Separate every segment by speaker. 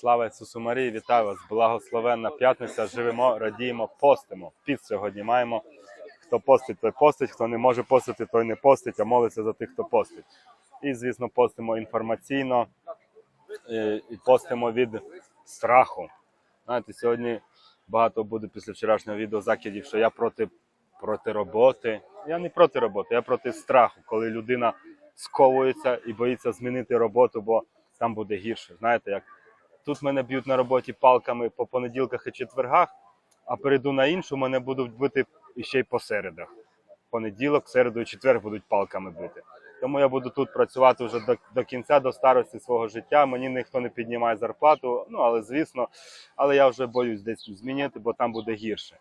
Speaker 1: Слава Ісусу Марії, вітаю вас! Благословенна п'ятниця. Живемо, радіємо, постимо. Піст сьогодні маємо. Хто постить, той постить, хто не може постити, той не постить, а молиться за тих, хто постить. І, звісно, постимо інформаційно е, і постимо від страху. Знаєте, сьогодні багато буде після вчорашнього відео закидів, що я проти, проти роботи. Я не проти роботи, я проти страху, коли людина сковується і боїться змінити роботу, бо там буде гірше. Знаєте, як тут мене б'ють на роботі палками по понеділках і четвергах, а перейду на іншу, мене будуть бити ще й по середах. Понеділок, середу і четвер будуть палками бити. Тому я буду тут працювати вже до, до кінця, до старості свого життя. Мені ніхто не піднімає зарплату. Ну але звісно, але я вже боюсь десь змінити, бо там буде гірше.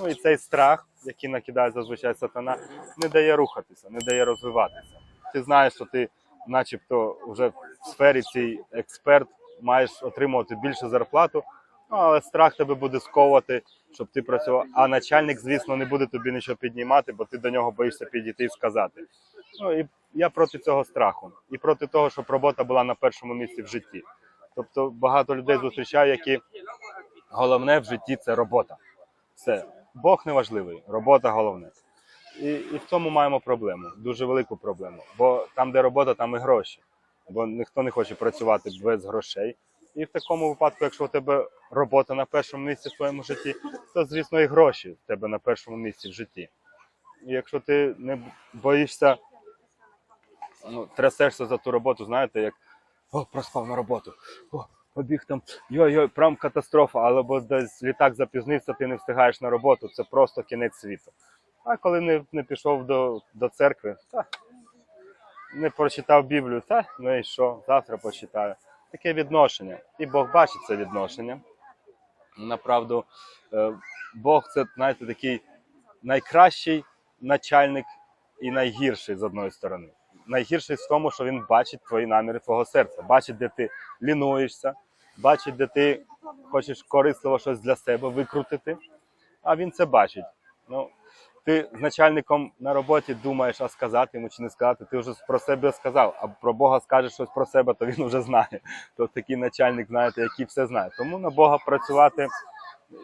Speaker 1: Ну і цей страх, який накидає зазвичай сатана, не дає рухатися, не дає розвиватися. Ти знаєш, що ти, начебто, вже в сфері цій експерт, маєш отримувати більшу зарплату, ну, але страх тебе буде сковувати, щоб ти працював. А начальник, звісно, не буде тобі нічого піднімати, бо ти до нього боїшся підійти і сказати. Ну і я проти цього страху і проти того, щоб робота була на першому місці в житті. Тобто багато людей зустрічаю, які головне в житті це робота. Все, Бог не важливий, робота головне. І, і в цьому маємо проблему, дуже велику проблему. Бо там, де робота, там і гроші. Бо ніхто не хоче працювати без грошей. І в такому випадку, якщо у тебе робота на першому місці в твоєму житті, то звісно і гроші в тебе на першому місці в житті. І якщо ти не боїшся, ну, трясешся за ту роботу, знаєте, як о, проспав на роботу, о, побіг там, йой-йой, прям катастрофа, або десь літак запізнився, ти не встигаєш на роботу, це просто кінець світу. А коли не, не пішов до, до церкви, та, не прочитав Біблію, та ну і що, завтра почитаю. Таке відношення. І Бог бачить це відношення. Направду, е, Бог це, знаєте, такий найкращий начальник і найгірший з одної сторони. Найгірший в тому, що він бачить твої наміри твого серця, бачить, де ти лінуєшся, бачить, де ти хочеш корисливо щось для себе викрутити, а він це бачить. Ну, ти з начальником на роботі думаєш, а сказати йому чи не сказати, ти вже про себе сказав, а про Бога скажеш щось про себе, то він вже знає. То такий начальник, знаєте, який все знає. Тому на Бога працювати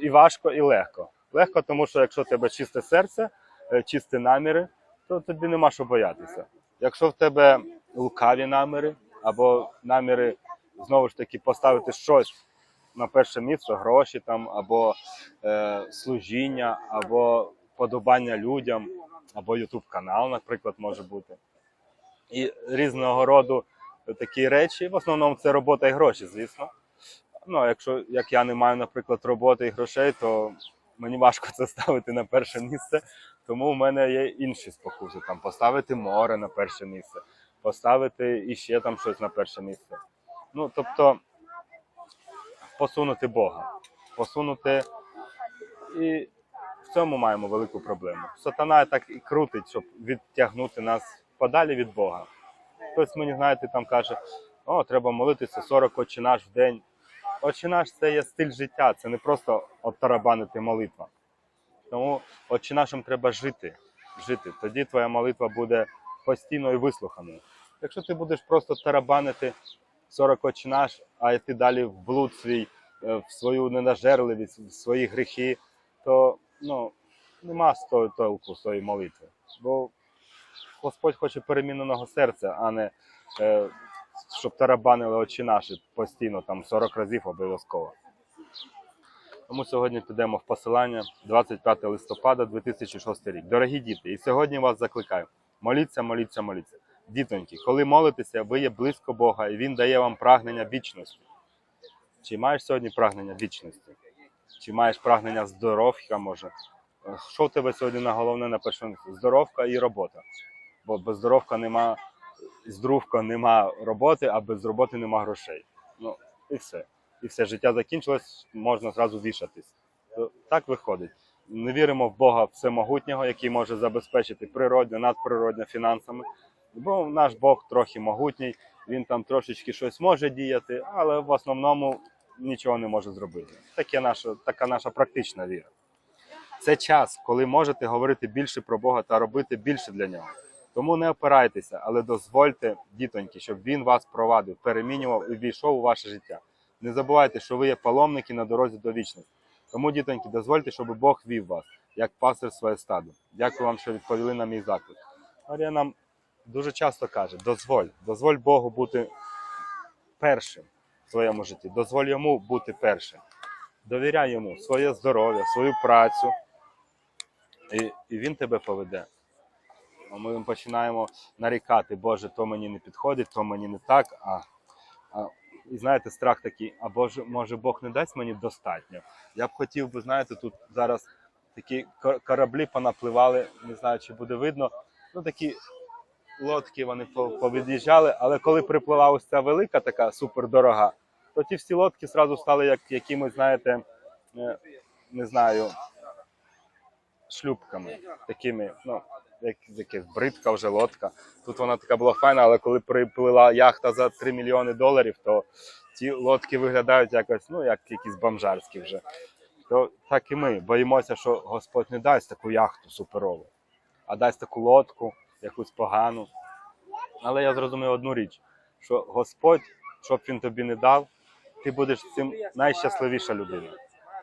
Speaker 1: і важко, і легко. Легко, тому що якщо в тебе чисте серце, е, чисті наміри, то тобі нема що боятися. Якщо в тебе лукаві наміри, або наміри знову ж таки поставити щось на перше місце, гроші там, або е, служіння, або подобання людям, або Ютуб канал, наприклад, може бути. І різного роду такі речі. В основному це робота і гроші, звісно. Ну, а якщо як я не маю, наприклад, роботи і грошей, то мені важко це ставити на перше місце. Тому в мене є інші спокуси. Там поставити море на перше місце, поставити іще там щось на перше місце. Ну, тобто посунути Бога, посунути і цьому маємо велику проблему. Сатана так і крутить, щоб відтягнути нас подалі від Бога. Хтось мені, знаєте, там каже: о, треба молитися 40 очі наш в день. Очі наш це є стиль життя, це не просто оттарабанити молитва. Тому очі нашим треба жити. жити. Тоді твоя молитва буде постійно і вислуханою. Якщо ти будеш просто тарабанити 40 очі наш, а ти далі в блуд свій, е, в свою ненажерливість, в свої гріхи, то ну, нема з того толку тої молитви. Бо Господь хоче переміненого серця, а не е, щоб тарабанили очі наші постійно, там 40 разів обов'язково. Тому сьогодні підемо в посилання 25 листопада 2006 рік. Дорогі діти, і сьогодні вас закликаю: моліться, моліться, моліться. Дітоньки, коли молитеся, ви є близько Бога, і Він дає вам прагнення вічності. Чи маєш сьогодні прагнення вічності? Чи маєш прагнення здоров'я, може? Що в тебе сьогодні на головне на першому? Здоровка і робота. Бо без здоровка нема, здоровка нема роботи, а без роботи нема грошей. Ну, і все. І все життя закінчилось, можна зразу вішатись. Так виходить. Не віримо в Бога всемогутнього, який може забезпечити природне, надприродне фінансами. Бо наш Бог трохи могутній, він там трошечки щось може діяти, але в основному нічого не може зробити. Таке наша, така наша практична віра. Це час, коли можете говорити більше про Бога та робити більше для нього. Тому не опирайтеся, але дозвольте, дітоньки, щоб він вас провадив, перемінював і війшов у ваше життя. Не забувайте, що ви є паломники на дорозі до вічності. Тому, дітоньки, дозвольте, щоб Бог вів вас, як пастир своє стадо. Дякую вам, що відповіли на мій заклик. Марія нам дуже часто каже: дозволь, дозволь Богу бути першим в своєму житті, дозволь йому бути першим. Довіряй йому своє здоров'я, свою працю, і, і він тебе поведе. Ми починаємо нарікати, Боже, то мені не підходить, то мені не так. А, а, і знаєте, страх такий, а Боже, може Бог не дасть мені достатньо. Я б хотів би, знаєте, тут зараз такі кораблі понапливали, не знаю, чи буде видно. Ну такі лодки вони повід'їжджали, але коли приплила ось ця велика, така супердорога, то ті всі лодки зразу стали як якимось, знаєте, е, не знаю, шлюпками, такими, ну, як якась бридка вже лодка. Тут вона така була файна, але коли приплила яхта за 3 мільйони доларів, то ті лодки виглядають якось, ну, як якісь бомжарські вже. То так і ми боїмося, що Господь не дасть таку яхту суперову, а дасть таку лодку, якусь погану. Але я зрозумів одну річ: що Господь, щоб він тобі не дав, ти будеш цим найщасливіша людина.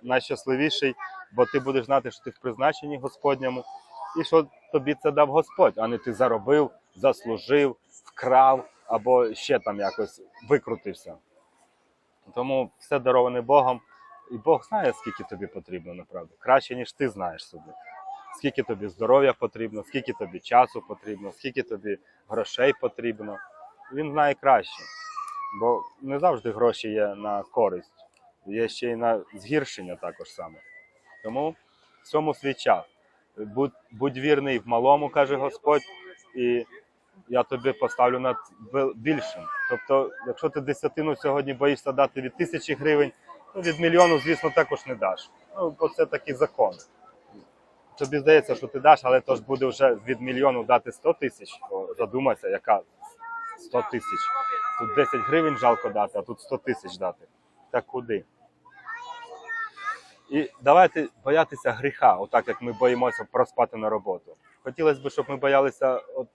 Speaker 1: Найщасливіший, бо ти будеш знати, що ти в призначенні Господньому, і що тобі це дав Господь, а не ти заробив, заслужив, вкрав або ще там якось викрутився. Тому все дароване Богом, і Бог знає, скільки тобі потрібно, направду. Краще, ніж ти знаєш собі. Скільки тобі здоров'я потрібно, скільки тобі часу потрібно, скільки тобі грошей потрібно. Він знає краще. Бо не завжди гроші є на користь, є ще й на згіршення також саме. Тому всьому свій час. Будь, будь вірний в малому, каже Господь, і я тобі поставлю над більшим. Тобто, якщо ти десятину сьогодні боїшся дати від тисячі гривень, то від мільйону, звісно, також не даш. Ну, бо це такий закон. Тобі здається, що ти даш, але то ж буде вже від мільйону дати 100 тисяч. Задумайся, яка 100 тисяч. Тут 10 гривень жалко дати, а тут 100 тисяч дати. Так куди? І давайте боятися гріха, отак як ми боїмося проспати на роботу. Хотілося б, щоб ми боялися от,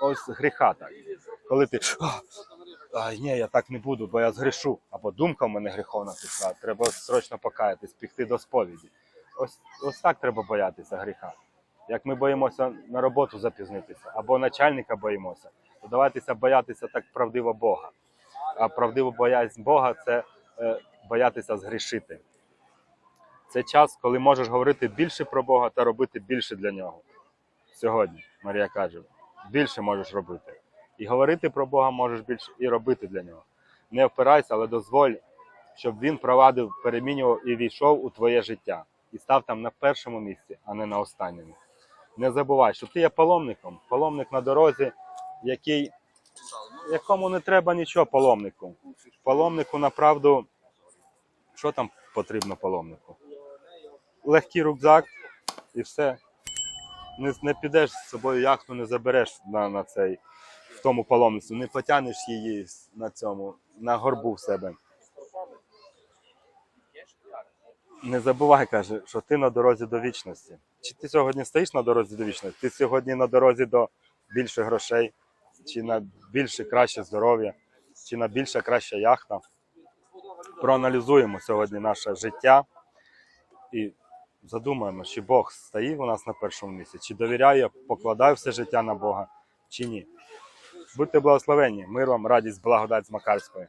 Speaker 1: ось гріха так. Коли ти Ай, ні, я так не буду, бо я згрішу. Або думка в мене гріховна пішла. Треба срочно покаятись, піхти до сповіді. Ось, ось так треба боятися гріха. Як ми боїмося на роботу запізнитися, або начальника боїмося, то давайтеся боятися так правдиво Бога. А правдиво боязнь Бога це е, боятися згрішити. Це час, коли можеш говорити більше про Бога та робити більше для нього. Сьогодні, Марія каже, більше можеш робити. І говорити про Бога можеш більше і робити для нього. Не опирайся, але дозволь, щоб він провадив, перемінював і війшов у твоє життя. І став там на першому місці, а не на останньому. Не забувай, що ти є паломником, паломник на дорозі, який, якому не треба нічого паломнику. Паломнику направду, що там потрібно паломнику? Легкий рюкзак і все. Не, не підеш з собою яхту, не забереш на, на цей в тому паломництві, не потягнеш її на цьому, на горбу в себе. Не забувай, каже, що ти на дорозі до вічності. Чи ти сьогодні стоїш на дорозі до вічності? Ти сьогодні на дорозі до більше грошей, чи на більше краще здоров'я, чи на більше краща яхта. Проаналізуємо сьогодні наше життя і задумаємо, чи Бог стоїть у нас на першому місці, чи довіряє, покладає все життя на Бога, чи ні. Будьте благословенні, мир вам, радість, благодать з Макарської.